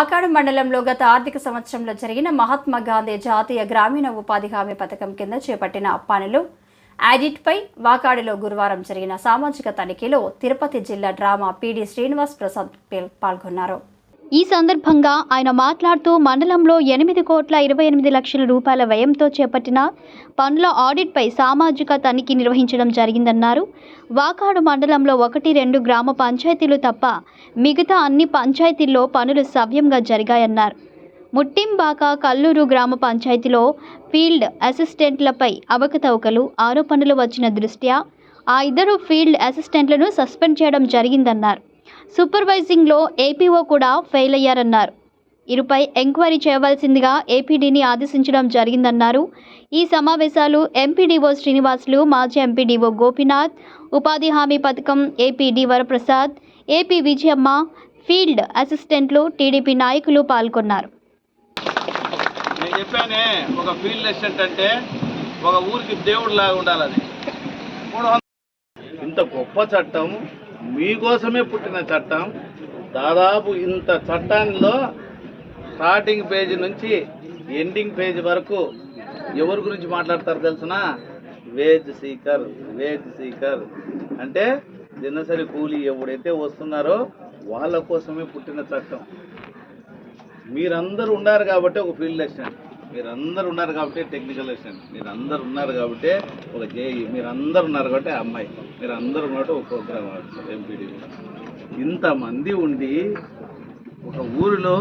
ఆకాడు మండలంలో గత ఆర్థిక సంవత్సరంలో జరిగిన మహాత్మా గాంధీ జాతీయ గ్రామీణ ఉపాధి హామీ పథకం కింద చేపట్టిన పనులు. ఆడిట్పై వాకాడులో గురువారం జరిగిన సామాజిక తనిఖీలో తిరుపతి జిల్లా డ్రామా పీడి శ్రీనివాస్ ప్రసాద్ పాల్గొన్నారు. ఈ సందర్భంగా ఆయన మాట్లాడుతూ మండలంలో ఎనిమిది కోట్ల ఇరవై ఎనిమిది లక్షల రూపాయల వ్యయంతో చేపట్టిన పనుల ఆడిట్పై సామాజిక తనిఖీ నిర్వహించడం జరిగిందన్నారు. వాకాడు మండలంలో ఒకటి రెండు గ్రామ పంచాయతీలు తప్ప మిగతా అన్ని పంచాయతీల్లో పనులు సవ్యంగా జరిగాయన్నారు. ముట్టింబాక కల్లూరు గ్రామ పంచాయతీలో ఫీల్డ్ అసిస్టెంట్లపై అవకతవకలు ఆరోపణలు వచ్చిన దృష్ట్యా ఆ ఇద్దరు ఫీల్డ్ అసిస్టెంట్లను సస్పెండ్ చేయడం జరిగిందన్నారు. సూపర్వైజింగ్లో ఏపీఓ కూడా ఫెయిల్ అయ్యారన్నారు. ఇరుపై ఎంక్వైరీ చేయవలసిందిగా ఏపీడీని ఆదేశించడం జరిగిందన్నారు. ఈ సమావేశాలు ఎంపీడీఓ శ్రీనివాసులు మాజీ ఎంపీడీఓ గోపీనాథ్ ఉపాధి హామీ పథకం APD Varaprasad AP Vijayamma field assistants TDP నాయకులు పాల్గొన్నారు. నేను చెప్పానే ఒక ఫీల్డ్ అసిస్టెంట్ అంటే ఒక ఊరికి దేవుడు లాగా ఉండాలి అది మూడు వందల ఇంత గొప్ప చట్టం మీకోసమే పుట్టిన చట్టం. దాదాపు ఇంత చట్టాల్లో స్టార్టింగ్ పేజీ నుంచి ఎండింగ్ పేజీ వరకు ఎవరి గురించి మాట్లాడతారు తెలిసిన? Wage seeker wage seeker. అంటే దినసరి కూలీ ఎవడైతే వస్తున్నారో వాళ్ళ కోసమే పుట్టిన చట్టం. మీరందరూ ఉన్నారు కాబట్టి ఒక ఫీల్డ్ అసిస్టెంట్ మీరందరూ ఉన్నారు కాబట్టి టెక్నికల్ అసిస్టెంట్ మీరందరూ ఉన్నారు కాబట్టి ఒక జేఈ మీరందరూ ఉన్నారు కాబట్టి ఆ అమ్మాయి. మీరందరూ ఉన్నట్టు ఒక ప్రోగ్రామ్ ఆఫీసర్ ఎంపీడీ ఇంతమంది ఉండి ఒక ఊరిలో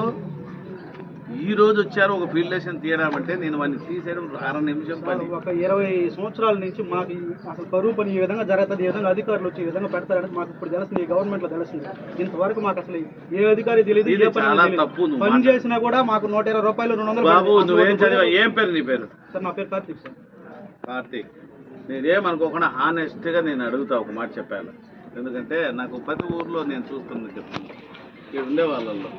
ఈ రోజు వచ్చారు ఒక ఫీల్డ్ తీయడం అంటే నేను వాడిని తీసేయడం అర నిమిషం పని. ఒక ఇరవై సంవత్సరాల నుంచి మాకు అసలు కరువు పని ఈ విధంగా జరుగుతుంది ఈ విధంగా అధికారులు వచ్చి ఈ విధంగా పెడతారని మాకు ఇప్పుడు తెలుస్తుంది గవర్నమెంట్లో తెలుస్తుంది. ఇంతవరకు మాకు అసలు ఏ అధికారి తెలియదు పని చాలా. తప్పు. చేసినా కూడా మాకు నూట ఇరవై రూపాయలు రెండు వందలు బాబు. నువ్వేం చదివా ఏం పేరు నీ పేరు? సార్ నా పేరు కార్తీక్ సార్. కార్తీక్. నేనేమనుకోకుండా హానెస్ట్గా నేను అడుగుతా ఒక మాట చెప్పాను ఎందుకంటే నాకు ప్రతి ఊర్లో నేను చూస్తున్నది చెప్తాను ఇక్కడ ఉండే వాళ్ళల్లో.